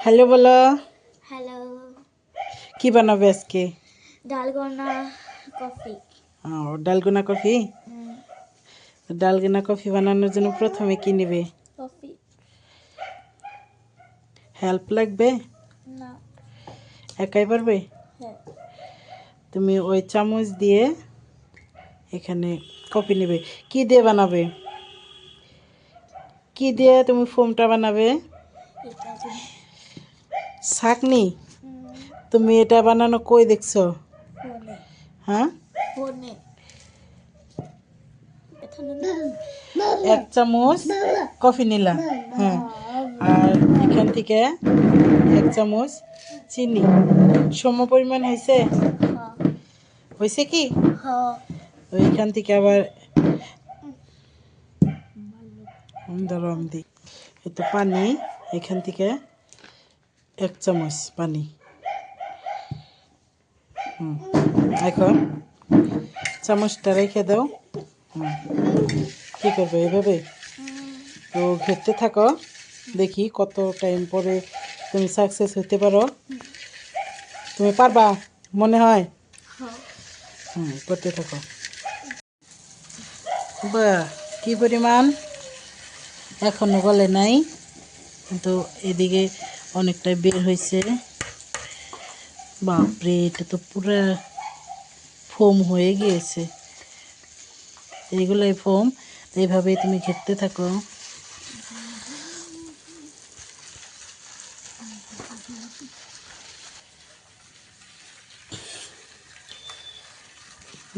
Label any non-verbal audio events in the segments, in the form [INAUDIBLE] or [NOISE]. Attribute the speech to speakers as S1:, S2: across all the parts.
S1: Hello বলো
S2: hello
S1: কি বানাবে আজকে?
S2: Dalgona coffee.
S1: ও ডালগুনা কফি? ডালগুনা কফি বানানোর জন্য প্রথমে কি নেবে?
S2: কফি।
S1: হেল্প লাগবে?
S2: না।
S1: একাই পারবে?
S2: হ্যাঁ।
S1: তুমি ওই চামচ দিয়ে এখানে কফি নেবে। কি দিয়ে বানাবে? কি দিয়ে তুমি ফোমটা বানাবে? শাকনি? তুমি এটা বানানো কই দেখছ? হ্যাঁ? এক চামচ কফি নিলাম হ্যাঁ। আর এখান থেকে এক চামচ চিনি। সম পরিমাণ হয়েছে
S2: হ্যাঁ
S1: হয়েছে কি ওইখান থেকে আবার ধরো আমি দিই। পানি এখান থেকে এক চামচ পানি। হুম এখন চামচটা রেখে দাও। হুম, কী করবে এভাবে তো ঘেরতে থাকো, দেখি কত টাইম পরে তুমি সাকসেস হতে পারো। তুমি পারবা, মনে হয়? হুম, করতে থাকো। বা কি পরিমাণ? এখনও গলে নাই। কিন্তু এদিকে অনেকটাই বের হয়েছে। বাপরে, এটা তো পুরা ফোম হয়ে গিয়েছে। এইগুলোই ফোম এইভাবেই তুমি ঘেরতে থাকো।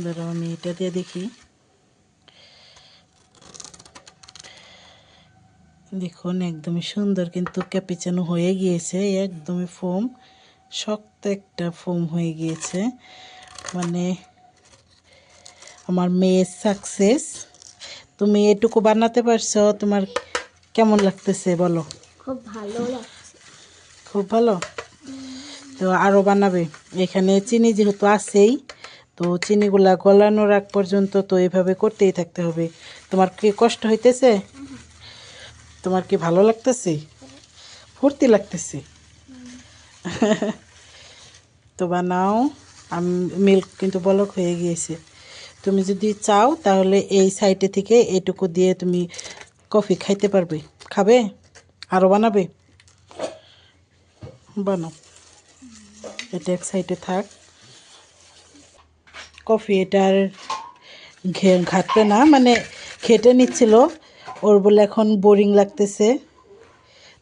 S1: ধরো আমি এটা দিয়ে দেখি। দেখুন একদমই সুন্দর কিন্তু ক্যাপিচানো হয়ে গিয়েছে একদমই ফোম শক্ত একটা ফোম হয়ে গিয়েছে। মানে আমার মেয়ের সাকসেস তুমি এটুকু বানাতে পারছ তোমার কেমন লাগতেছে বলো?
S2: খুব ভালো লাগছে।
S1: খুব ভালো? তো আরও বানাবে। এখানে চিনি যেহেতু আছেই তো চিনিগুলা গলানোর আগ পর্যন্ত তো এভাবে করতেই থাকতে হবে। তোমার কি কষ্ট হইতেছে? তোমার কি ভালো লাগতেছে? ফুর্তি লাগতেছে। [LAUGHS] তো বানাও, আমি মিল্ক কিন্তু বলক হয়ে গিয়েছে। তুমি যদি চাও তাহলে এই সাইডে থেকে এইটুকু দিয়ে তুমি কফি খাইতে পারবে। খাবে? আরও বানাবে? বানাও। এটা এক সাইডে থাক। কফি এটার ঘে ঘাটবে না মানে খেটে নিচ্ছিল। ওর বলে এখন বোরিং লাগতেছে।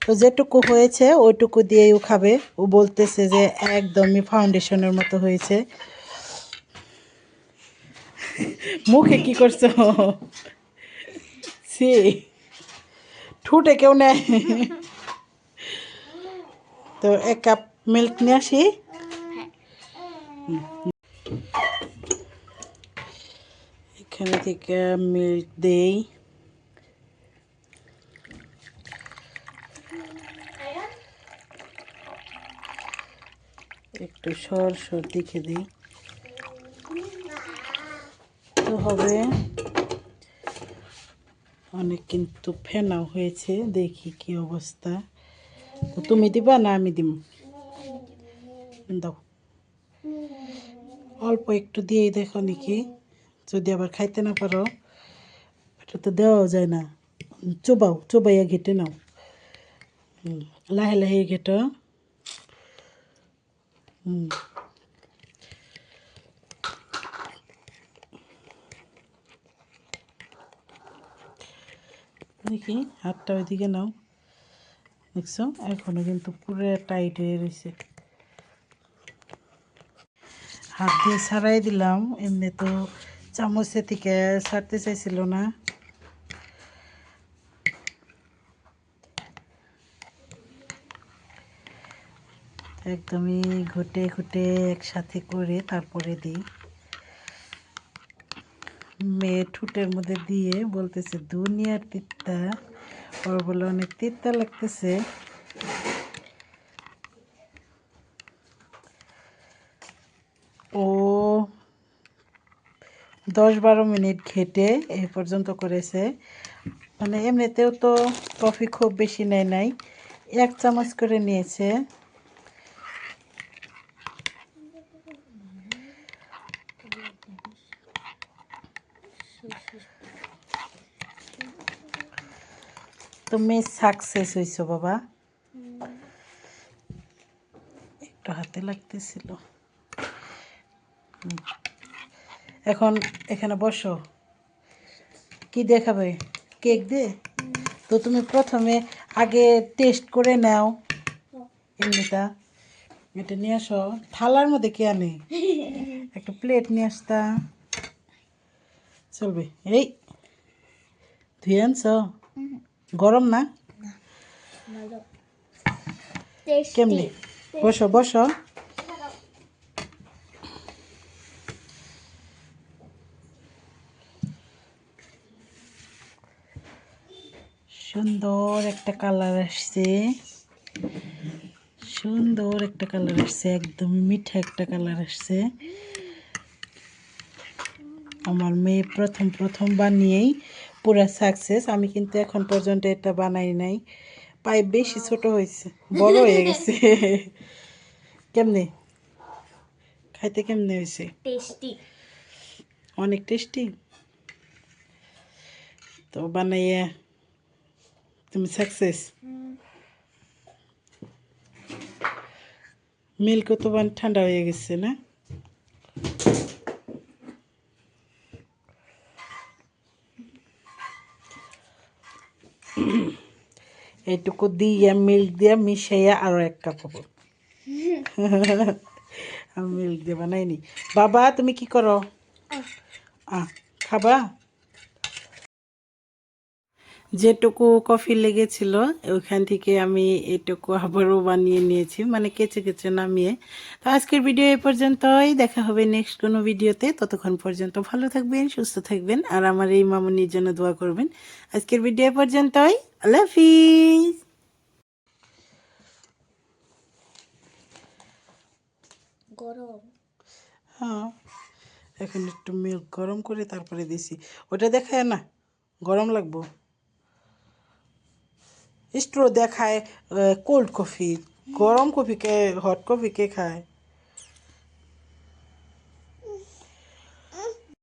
S1: তো যেটুকু হয়েছে, ওইটুকু দিয়েই ও খাবে। ও বলতেছে যে একদমই ফাউন্ডেশনের মতো হয়েছে। মুখে কি করছ? সি ঠুটে কেউ নেয় তো এক কাপ মিল্ক নিয়ে আসি। এখানে থেকে মিল্ক দেই। একটু সর সর দিকে দিই তো হবে। অনেক কিন্তু ফেনাও হয়েছে, দেখি কি অবস্থা। তো তুমি দিবা না আমি দিব দাও। অল্প একটু দিয়েই দেখো নাকি। যদি আবার খাইতে না পারো, এটা তো দেওয়াও যায় না। চোবাও, চোবাইয়া ঘেটে নাও। লাহে লাহে ঘেটো। দেখি, হাতটা ওইদিকে নাও। দেখছ? এখনও কিন্তু পুরো টাইট হয়ে রয়েছে হাত দিয়ে ছাড়াই দিলাম, এমনি তো চামচের থেকে ছাড়তে চাইছিল না। একদমই ঘুটে ঘুটে একসাথে করে তারপরে দিই। মেয়ে ঠুটের মধ্যে দিয়ে বলতেছে, দুনিয়ার তিত্তা ওর বলে, অনেক তিত্তা লাগতেছে। ও দশ বারো মিনিট ঘেটে এই পর্যন্ত করেছে। মানে এমনিতেও তো কফি খুব বেশি নেয় নাই। এক চামচ করে নিয়েছে। তুমি সাকসেস হইছো, বাবা। একটু হাতে লাগতেছিল। এখন এখানে বসো। কি দেখাবে? কেক দে। তো তুমি প্রথমে আগে টেস্ট করে নাও। এমনিটা। এটা নিয়ে আসো। থালার মধ্যে কে আনে? একটা প্লেট নিয়ে আসতা। চলবে। এই, ধুয়ে আনছ? গরম না? কেমনি? বসো বসো। সুন্দর একটা কালার আসছে। সুন্দর একটা কালার আসছে, একদম মিঠা একটা কালার আসছে। আমার মেয়ে প্রথম প্রথম বানিয়েই পুরা সাকসেস আমি কিন্তু এখন পর্যন্ত এটা বানাই নাই। পাইপ বেশি ছোট হয়েছে বড় হয়ে গেছে। [LAUGHS] কেমনে? খাইতে কেমনে হয়েছে?
S2: টেস্টি
S1: অনেক টেস্টি তো বানাইয়া তুমি সাকসেস মিল্কও তো বান ঠান্ডা হয়ে গেছে না? এইটুকু দিয়ে মিল্ক দিয়ে মিশাইয়া আরও এক কাপ হব। আমি মিল্ক দিয়ে বানাইনি। বাবা তুমি কি করো? আ খাবা? যেটুকু কফি লেগেছিল ওইখান থেকে আমি এটুকু আবারও বানিয়ে নিয়েছি মানে কেচে কেচে নামিয়ে। তো আজকের ভিডিও এ পর্যন্তই দেখা হবে নেক্সট কোনো ভিডিওতে। ততক্ষণ পর্যন্ত ভালো থাকবেন সুস্থ থাকবেন আর আমার এই মামুনির জন্য দোয়া করবেন। আজকের ভিডিও এ পর্যন্তই আল্লাহ হাফিজ।
S2: গরম।
S1: হ্যাঁ এখন একটু মিল্ক গরম করে তারপরে দিছি। ওটা দেখায় না গরম লাগবো? স্ট্রো দেখায় কোল্ড কফি গরম কফিকে হট কফিকে খায়।